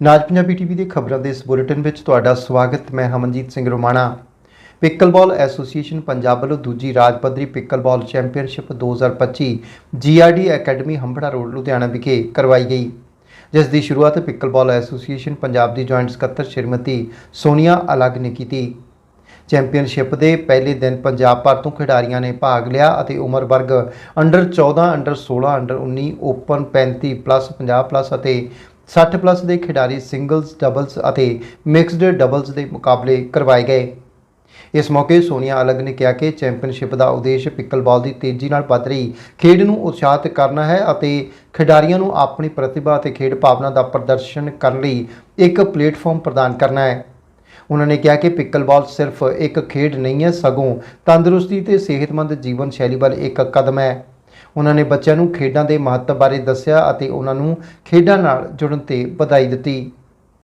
ਨਾਜ Punjabi TV ਦੇ ਖਬਰਾਂ ਦੇ ਇਸ ਬੁਲੇਟਿਨ ਵਿੱਚ ਤੁਹਾਡਾ ਸਵਾਗਤ, ਮੈਂ ਹਮਨਜੀਤ ਸਿੰਘ ਰੋਮਾਣਾ। ਪਿਕਲਬਾਲ ਐਸੋਸੀਏਸ਼ਨ ਪੰਜਾਬ ਵੱਲੋਂ ਦੂਜੀ ਰਾਜ ਪੱਧਰੀ pickleball championship 2025 GRD academy Hambran road, Ludhiana ਵਿਖੇ ਕਰਵਾਈ ਗਈ। ਜਿਸ ਦੀ ਸ਼ੁਰੂਆਤ ਪਿਕਲਬਾਲ ਐਸੋਸੀਏਸ਼ਨ ਪੰਜਾਬ ਦੀ ਜੁਆਇੰਟ ਸਕੱਤਰ ਸ਼੍ਰੀਮਤੀ ਸੋਨੀਆ ਅਲੱਗ ਨੇ ਕੀਤੀ। ਚੈਂਪੀਅਨਸ਼ਿਪ ਦੇ ਪਹਿਲੇ ਦਿਨ ਪੰਜਾਬ ਭਰ ਤੋਂ ਖਿਡਾਰੀਆਂ ਨੇ ਭਾਗ ਲਿਆ ਅਤੇ ਉਮਰ ਵਰਗ under 14 under 16 under 19 open 35 plus 50 plus ਅਤੇ 60 ਪਲੱਸ ਦੇ ਖਿਡਾਰੀ ਸਿੰਗਲਸ ਡਬਲਸ ਅਤੇ ਮਿਕਸਡ ਡਬਲਸ ਦੇ ਮੁਕਾਬਲੇ ਕਰਵਾਏ ਗਏ। ਇਸ ਮੌਕੇ ਸੋਨੀਆ ਅਲਗ ਨੇ ਕਿਹਾ ਕਿ ਚੈਂਪੀਅਨਸ਼ਿਪ ਦਾ ਉਦੇਸ਼ ਪਿਕਲਬਾਲ ਦੀ ਤੇਜ਼ੀ ਨਾਲ ਵੱਧ ਰਹੀ ਖੇਡ ਨੂੰ ਉਤਸ਼ਾਹਿਤ ਕਰਨਾ ਹੈ ਅਤੇ ਖਿਡਾਰੀਆਂ ਨੂੰ ਆਪਣੀ ਪ੍ਰਤਿਭਾ ਅਤੇ ਖੇਡ ਭਾਵਨਾ ਦਾ ਪ੍ਰਦਰਸ਼ਨ ਕਰਨ ਲਈ ਇੱਕ ਪਲੇਟਫਾਰਮ ਪ੍ਰਦਾਨ ਕਰਨਾ ਹੈ। ਉਹਨਾਂ ਨੇ ਕਿਹਾ ਕਿ ਪਿਕਲਬਾਲ ਸਿਰਫ ਇੱਕ ਖੇਡ ਨਹੀਂ ਹੈ, ਸਗੋਂ ਤੰਦਰੁਸਤੀ ਤੇ ਸਿਹਤਮੰਦ ਜੀਵਨ ਸ਼ੈਲੀ ਵੱਲ ਇੱਕ ਕਦਮ ਹੈ। ਉਹਨਾਂ ਨੇ ਬੱਚਿਆਂ ਨੂੰ ਖੇਡਾਂ ਦੇ ਮਹੱਤਵ ਬਾਰੇ ਦੱਸਿਆ ਅਤੇ ਉਹਨਾਂ ਨੂੰ ਖੇਡਾਂ ਨਾਲ ਜੁੜਨ ਤੇ ਵਧਾਈ ਦਿੱਤੀ।